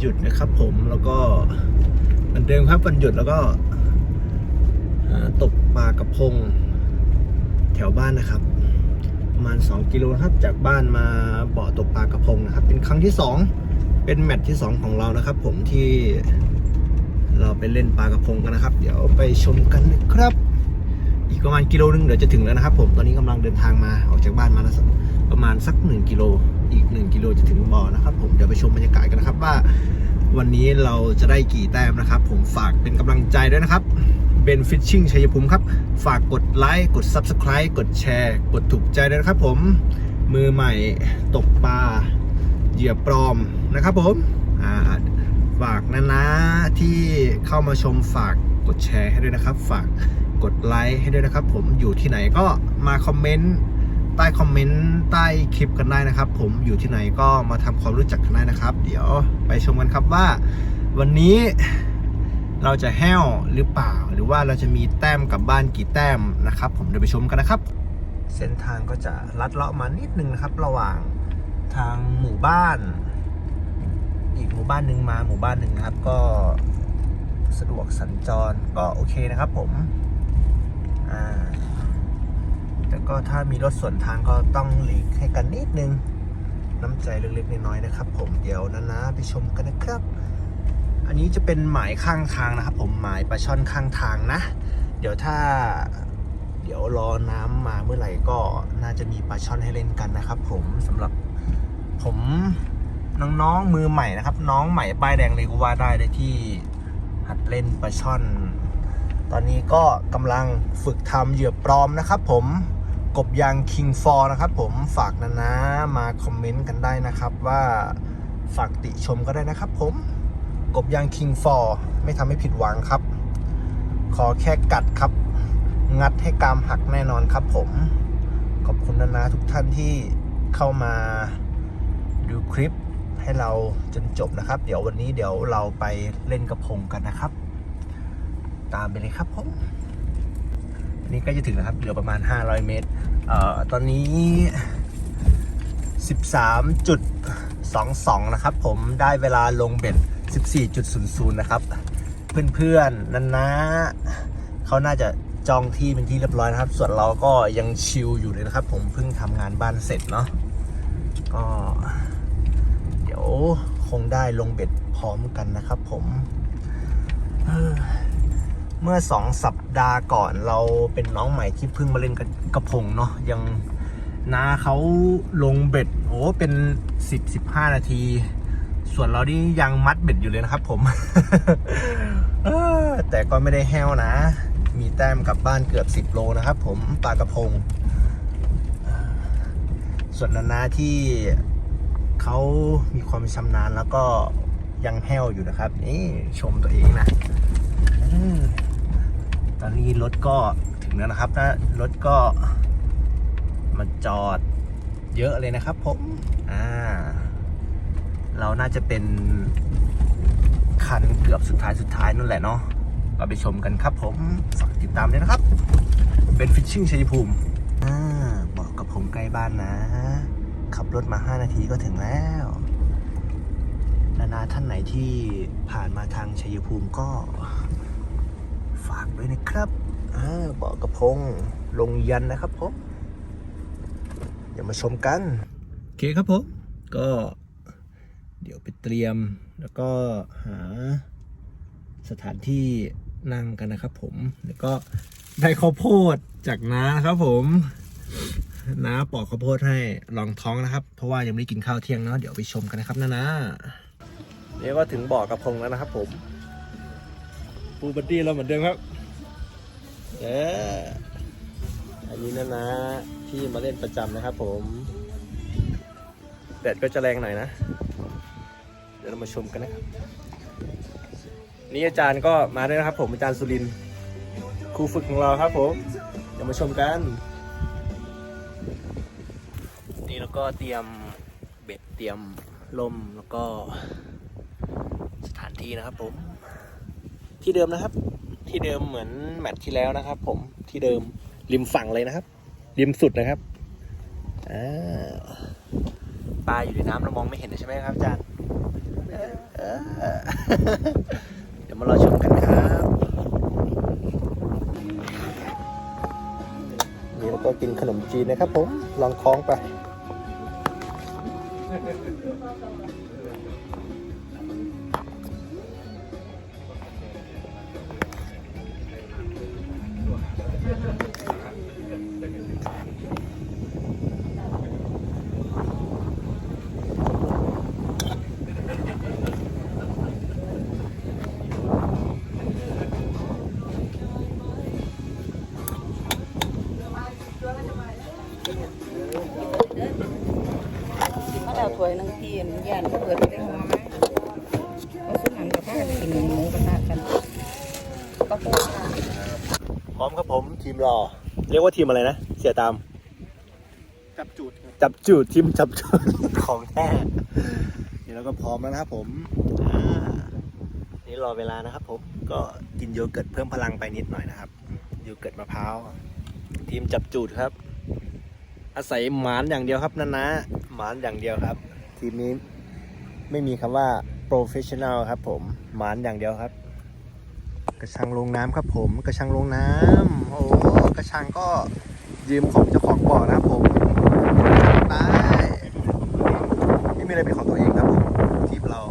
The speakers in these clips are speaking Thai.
หยุดนะครับผมแล้วก็เหมือนเดิมครับวันหยุดแล้วก็ตกปลากระพงแถวบ้านนะครับ ประมาณ 2 กิโลครับจากบ้านมาเบ่อตกปลากระพงนะครับ เป็นครั้งที่ 2 เป็นแมตช์ที่ 2 ของเรานะครับ ผมที่เราไปเล่นปลากระพงกันนะครับ เดี๋ยวไปชมกันนะครับ อีกประมาณกิโลนึงเดี๋ยวจะถึงแล้วนะครับ ผมตอนนี้กำลังเดินทางมาออกจากบ้านมาแล้วประมาณสัก 1 กิโล อีก 1 กิโลจะถึงบ่อนะครับผมเดี๋ยวไปชมบรรยากาศกันนะครับว่า วันนี้เราจะได้กี่แต้มนะครับ ผมฝากเป็นกำลังใจด้วยนะครับเบนฟิชชิ่งชัยภูมิครับ ฝากกดไลค์กด Subscribe กดแชร์ กดถูกใจด้วยนะครับผมมือใหม่ตกปลาเหยื่อปลอมนะครับผมฝากนะนะที่เข้ามาชมฝากกดแชร์ให้ด้วยนะครับ ฝากกดไลค์ให้ด้วยนะครับ ผมอยู่ที่ไหนก็มาคอมเมนต์ ใต้คอมเมนต์ใต้คลิปกันได้นะครับ ผมอยู่ที่ไหนก็มาทำความรู้จักกันได้นะครับ เดี๋ยวไปชมกันครับว่า วันนี้เราจะแห้วหรือเปล่า หรือว่าเราจะมีแต้มกลับบ้านกี่แต้มนะครับ ผมเดี๋ยวไปชมกันนะครับ เส้นทางก็จะลัดเลาะมานิดนึงนะครับ ระหว่างทางหมู่บ้าน อีกหมู่บ้านหนึ่งมาหมู่บ้านหนึ่งนะครับ ก็สะดวกสัญจรก็โอเคนะครับ ผมอ่า แต่ก็ถ้ามีรถสวนทางก็ต้องหลีกให้กันนิดนึง น้ำใจเล็กๆน้อยๆนะครับ ผมเดี๋ยวนะนะไปชมกันนะครับ อันนี้จะเป็นหมายข้างทางนะครับ ผมหมายปลาช่อนข้างทางนะ เดี๋ยวถ้าเดี๋ยวรอน้ำมาเมื่อไหร่ก็น่าจะมีปลาช่อนให้เล่นกันนะครับ ผมสำหรับผมน้องๆมือใหม่นะครับ น้องใหม่ป้ายแดงเลยก็ว่าได้เลยที่หัดเล่นปลาช่อน ตอนนี้ก็กำลังฝึกทำเหยื่อปลอมนะครับ ผม กบยาง King 4 นะครับผมฝากนะนะมาคอมเมนต์กันได้นะครับว่าฝากติชมก็ได้นะครับผม กบยาง King 4 ไม่ทำให้ผิดหวังครับ ขอแค่กัดครับ งัดให้กามหักแน่นอนครับผม ขอบคุณนานาทุกท่านที่เข้ามาดูคลิปให้เราจนจบนะครับ เดี๋ยววันนี้เดี๋ยวเราไปเล่นกระพงกันนะครับ ตามไปเลยครับผม นี้ใก็จะถึงแล้วครับเหลือประมาณ 500 เมตรเอ่อตอนนี้ 13.22 นะครับ ผมได้เวลาลงเบ็ด 14.00 นะครับ เพื่อนๆนันนะเขาน่าจะจองที่เป็นที่เรียบร้อยนะครับ ส่วนเราก็ยังชิลอยู่เลยนะครับ ผมเพิ่งทำงานบ้านเสร็จเนาะก็เดี๋ยวคงได้ลงเบ็ดพร้อมกันนะครับ ผม เมื่อสองสัปดาห์ก่อนเราเป็นน้องใหม่ที่เพิ่งมาเล่นกับกระพงเนาะยังนาเขาลงเบ็ดโอ้เป็นสิบสิบห้านาที ส่วนเรานี่ยังมัดเบ็ดอยู่เลยนะครับผมแต่ก็ไม่ได้แห้วนะ มีแต้มกลับบ้านเกือบ 10 โลนะครับผมปลากระพง ส่วนนานาที่เขามีความชำนาญแล้วก็ยังแห้วอยู่นะครับ นี่ชมตัวเองนะ อืมตอนนี้รถก็ถึงแล้วนะครับนะรถก็มาจอดเยอะเลยนะครับผม อ่า เราน่าจะเป็นคันเกือบสุดท้ายสุดท้ายนั่นแหละเนาะ ก็ไปชมกันครับผมฝากติดตามด้วยนะครับ เป็นฟิชชิ่งชัยภูมิ อ่า บอกกับผมใกล้บ้านนะ ขับรถมา 5 นาทีก็ถึงแล้วนานาท่านไหนที่ผ่านมาทางชัยภูมิก็ ด้วยนะครับอ่าบอกกับพงลงยันนะครับผมเดี๋ยวมาชมกันโอเคครับผมก็เดี๋ยวไปเตรียมแล้วก็หาสถานที่นั่งกันนะครับผมแล้วก็ได้ข้าวโพดจากน้าครับผมน้าปอกข้าวโพดให้ลองท้องนะครับ เพราะว่ายังไม่ได้กินข้าวเที่ยงเนาะเดี๋ยวไปชมกันนะครับนะนะเดี๋ยวก็ถึงบ่อกระพงแล้วนะครับผมปูบัดดี้เราเหมือนเดิมครับ เอออันนี้นะนะที่มาเล่นประจำนะครับผม แดดก็จะแรงหน่อยนะ เดี๋ยวเรามาชมกันนะครับ นี่อาจารย์ก็มาด้วยนะครับ ผมอาจารย์สุรินครูฝึกของเราครับผม เดี๋ยวมาชมกัน นี่เราก็เตรียมเบ็ดเตรียมลมแล้วก็สถานที่นะครับผม ที่เดิมนะครับ ที่เดิมเหมือนแมตช์ที่แล้วนะครับ ผมที่เดิมริมฝั่งเลยนะครับ ริมสุดนะครับอ่าปลาอยู่ในน้ำเรามองไม่เห็นใช่ไหมครับอาจารย์เอเออเดี๋ยวมารอชมกันครับนี่แล้วก็กินขนมจีนนะครับผมลองคล้องไปานก็เปิดไปได้หัวไหมเอาสุนันกับผ้ากินหมูกระทะกันก็โคตรพร้อมครับผมทีมรอ เรียกว่าทีมอะไรนะ เสียตาม จับจูดครับจับจูดทีมจับจูดของแท้นี่เราก็พร้อมแล้วนะครับผมอ่านี่รอเวลานะครับผมก็กินโยเกิร์ตเพิ่มพลังไปนิดหน่อยนะครับโยเกิร์ตมะพร้าวทีมจับจูดครับ อาศัยหมานอย่างเดียวครับนั่นนะหมานอย่างเดียวครับ ทีมนี้ ไม่มีคำว่า professional ครับผมหมานอย่างเดียวครับ กระชังลงน้ำครับผม กระชังลงน้ำโอ้กระชังก็ยืมของเจ้าของบ่อนะครับผมไปไม่มีอะไรเป็นของตัวเองครับผมทีมเรา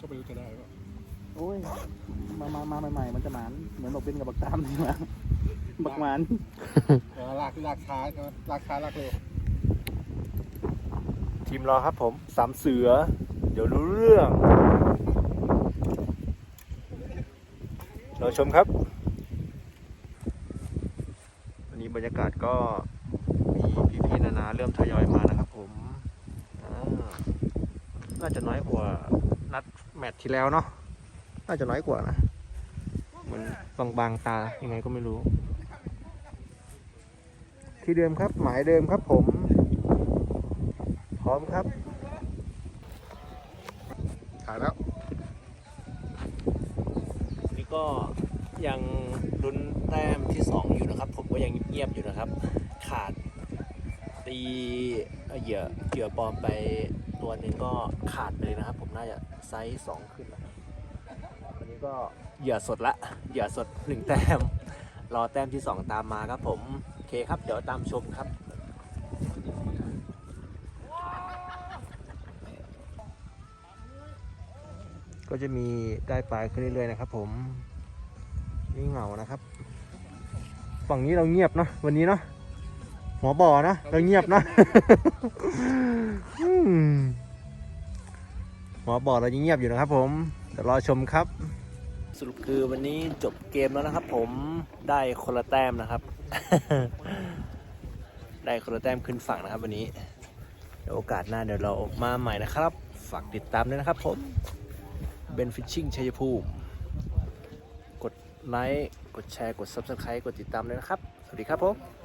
ก็ไม่รู้จะได้ป่ะโอ้ยมามามาใหม่ๆมันจะหมานเหมือนบอกเป็นกับบักตามนี่มาบักหมานเออลากลากช้าใช่ไหมลากช้าลากเร็ว ทีมราครับผมสามเสือ เดี๋ยวรู้เรื่องเราชมครับ วันนี้บรรยากาศก็มีพี่ๆนานาเริ่มทยอยมานะครับผมน่าจะน้อยกว่านัดแมตช์ที่แล้วเนาะน่าจะน้อยกว่านะเหมือนบางๆตายังไงก็ไม่รู้ ที่เดิมครับ หมายเดิมครับผม ร้อมครับ ถ่ายแล้ว นี่ก็ยังลุ้นแต้มที่ 2 อยู่นะครับ ผมก็ยังเงียบอยู่นะครับ ขาดตีเหยื่อเหยื่อปลอมไปตัวหนึ่งก็ขาดเลยนะครับ ผมน่าจะไซส์สองขึ้นแล้วันนี้ก็เหยื่อสดละเหยื่อสดหนึ่งแต้ม รอแต้มที่ 2 ตามมาครับผม โอเคครับ เดี๋ยวตามชมครับ ก็จะมีได้ปลายขึ้นเรื่อยๆนะครับ ผมนี่เหงานะครับ ฝั่งนี้เราเงียบเนาะวันนี้เนาะหัวบ่อนะเราเงียบเนาะอืมหัวบ่อเรายังเงียบอยู่นะครับ ผมเดี๋ยวรอชมครับ สรุปคือวันนี้จบเกมแล้วนะครับ ผมได้คนละแต้มนะครับ ได้คนละแต้มขึ้นฝั่งนะครับ วันนี้เดี๋ยวโอกาสหน้าเดี๋ยวเรามาใหม่นะครับ ฝากติดตามด้วยนะครับผม เบนฟิชชิ่งชัยภูมิ กดไลค์ กดแชร์ กด Subscribe กดติดตามเลยนะครับ สวัสดีครับผม